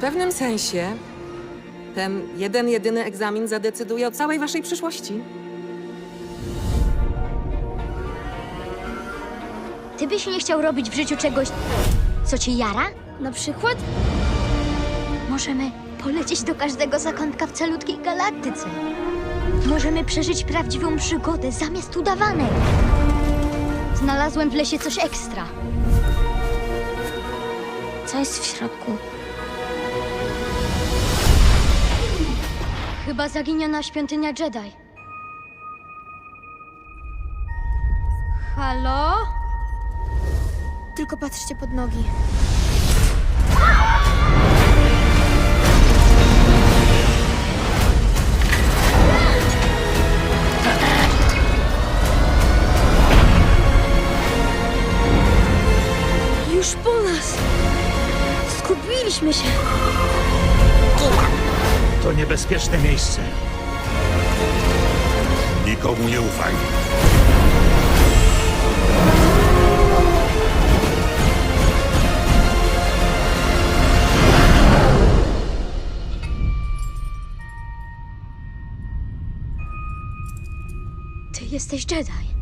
pewnym sensie ten jeden, jedyny egzamin zadecyduje o całej waszej przyszłości. Ty byś nie chciał robić w życiu czegoś, co cię jara? Na przykład? Możemy polecieć do każdego zakątka w calutkiej galaktyce. Możemy przeżyć prawdziwą przygodę zamiast udawanej. Znalazłem w lesie coś ekstra. Co jest w środku? Chyba zaginiona świątynia Jedi. Halo? Tylko patrzcie pod nogi. Już po nas! Zgubiliśmy się! To niebezpieczne miejsce. Nikomu nie ufaj. Ty jesteś Jedi.